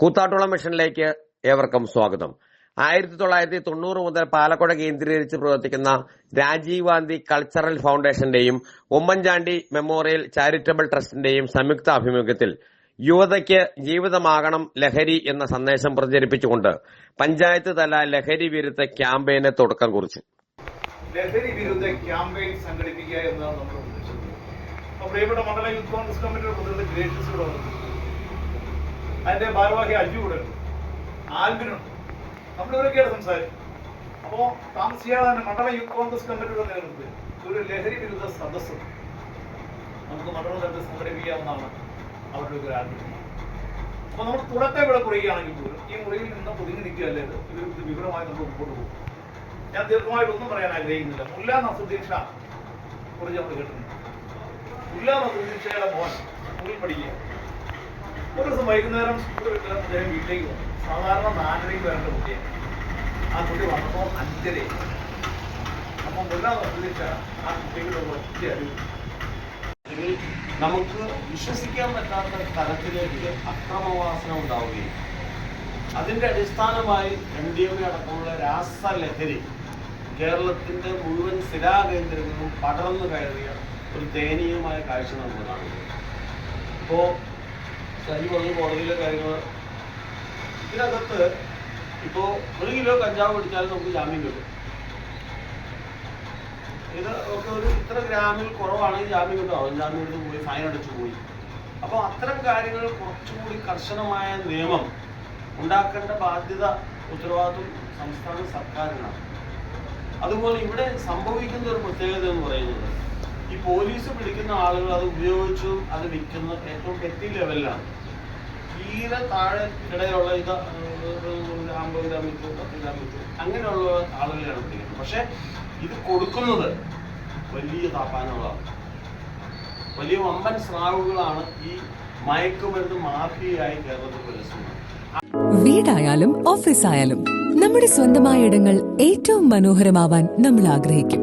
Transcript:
കൂത്താട്ടുളം മിഷനിലേക്ക് ഏവർക്കും സ്വാഗതം. ആയിരത്തി തൊള്ളായിരത്തി തൊണ്ണൂറ് മുതൽ പാലക്കാട് കേന്ദ്രീകരിച്ച് പ്രവർത്തിക്കുന്ന രാജീവ് ഗാന്ധി കൾച്ചറൽ ഫൗണ്ടേഷന്റെയും ഉമ്മൻചാണ്ടി മെമ്മോറിയൽ ചാരിറ്റബിൾ ട്രസ്റ്റിന്റെയും സംയുക്ത ആഭിമുഖ്യത്തിൽ യുവതയ്ക്ക് ജീവിതമാകണം ലഹരി എന്ന സന്ദേശം പ്രചരിപ്പിച്ചുകൊണ്ട് പഞ്ചായത്ത് തല ലഹരി വിരുദ്ധ ക്യാമ്പയിന് തുടക്കം കുറിച്ചു. ലഹരി വിരുദ്ധ ക്യാമ്പയിൻ സംഘടിപ്പിക്കുക എന്നതാണ് നമ്മുടെ ഉദ്ദേശം. പ്രിയപ്പെട്ട മണ്ഡല യൂത്ത് കോൺഗ്രസ് കമ്മിറ്റിയുടെ പ്രസിഡന്റ് ഗ്രേറ്റസ് ഇവിടെ വന്നിട്ടുണ്ട്. അതിന്റെ ഭാരവാഹി അജു ഇവിടെ ഉണ്ട്. ആൽബിനുണ്ട്. നമ്മളിവരൊക്കെയാണ് സംസാരിക്കും അപ്പോ താമസിയാതെ തന്നെ മണ്ഡല യൂത്ത് കോൺഗ്രസ് കമ്മിറ്റിയുടെ നേതൃത്വത്തിൽ ഒരു ലഹരി വിരുദ്ധ സദസ്സ്. നമുക്ക് മണ്ഡല തലത്തിൽ സംഘടിപ്പിക്കാവുന്നതാണ് അവരുടെ ഒരു ആഗ്രഹം. അപ്പോൾ നമ്മൾ തുടക്കം ഇവിടെ കുറയുകയാണെങ്കിൽ പോലും ഈ മുറിയിൽ നിന്ന് ഒതുങ്ങി നിൽക്കുകയല്ലേ ഇത്? വിവരമായി നമ്മൾ മുമ്പോട്ട് പോകും. ഞാൻ ദീർഘമായിട്ട് ഒന്നും പറയാൻ ആഗ്രഹിക്കുന്നില്ല. മുല്ല നസുദ്ദീൻ ഷാ കുറിച്ച് നമ്മൾ കേട്ടിട്ടുണ്ട്. മുല്ല നസുദ്ദീൻ മോൻ സ്കൂളിൽ പഠിക്കുക ഒരു ദിവസം വൈകുന്നേരം സ്കൂൾ വിട്ട് അദ്ദേഹം വീട്ടിലേക്ക് വന്നു. സാധാരണ നാലരയ്ക്ക് വരേണ്ട കുട്ടിയാണ്. ആ കുട്ടി വന്നപ്പോൾ അഞ്ചര അപ്പൊ മുല്ല നസുദ്ദീൻ ആ കുട്ടികളുടെ ഒറ്റ അറിവ്. നമുക്ക് വിശ്വസിക്കാൻ പറ്റാത്ത തലത്തിലേക്ക് അക്രമവാസന ഉണ്ടാവുകയും അതിന്റെ അടിസ്ഥാനമായി എം ഡി എം അടക്കമുള്ള രാസലഹരി കേരളത്തിന്റെ മുഴുവൻ ശിലാകേന്ദ്രങ്ങളും പടർന്നു കയറിയ ഒരു ദയനീയമായ കാഴ്ച നമ്മൾ കാണുന്നു ഇപ്പോൾ സജി പറഞ്ഞു കോടതിയിലെ കാര്യങ്ങൾ ഇതിനകത്ത് ഇപ്പോ ഒരു കിലോ കഞ്ചാവ് പിടിച്ചാലും നമുക്ക് ജാമ്യം കിട്ടും. ഇത് ഒക്കെ ഒരു ഇത്ര ഗ്രാമിൽ കുറവാണെങ്കിൽ ജാമ്യം കിട്ടും. അവൻ ജാമ്യം എടുത്ത് പോയി ഫൈൻ അടിച്ചു പോയി. അപ്പോൾ അത്തരം കാര്യങ്ങൾ കുറച്ചുകൂടി കർശനമായ നിയമം ഉണ്ടാക്കേണ്ട ബാധ്യത ഉത്തരവാദിത്വം സംസ്ഥാന സർക്കാരിനാണ്. അതുപോലെ ഇവിടെ സംഭവിക്കുന്ന ഒരു പ്രത്യേകത എന്ന് പറയുന്നത് ഈ പോലീസ് പിടിക്കുന്ന ആളുകൾ അത് ഉപയോഗിച്ചും അത് വിൽക്കുന്ന ഏറ്റവും പെറ്റി ലെവലിലാണ് തീരെ താഴെ ഇടയിലുള്ള ഇത് അമ്പത് ഗ്രാം വിറ്റു പത്ത് ഗ്രാം വിറ്റു അങ്ങനെയുള്ള ആളുകളെയാണ് പിടിക്കുന്നത്. പക്ഷെ ഇത് കൊടുക്കുന്നത് വലിയ താപ്പാനുകളാണ് വലിയ വമ്പൻ സ്രാവുകളാണ് ഈ മയക്കുമരുന്ന് മാഫിയായി കേരളത്തിൽ വിലസുന്നത് വീടായാലും ഓഫീസായാലും നമ്മുടെ സ്വന്തമായ ഇടങ്ങൾ ഏറ്റവും മനോഹരമാവാൻ നമ്മൾ ആഗ്രഹിക്കും.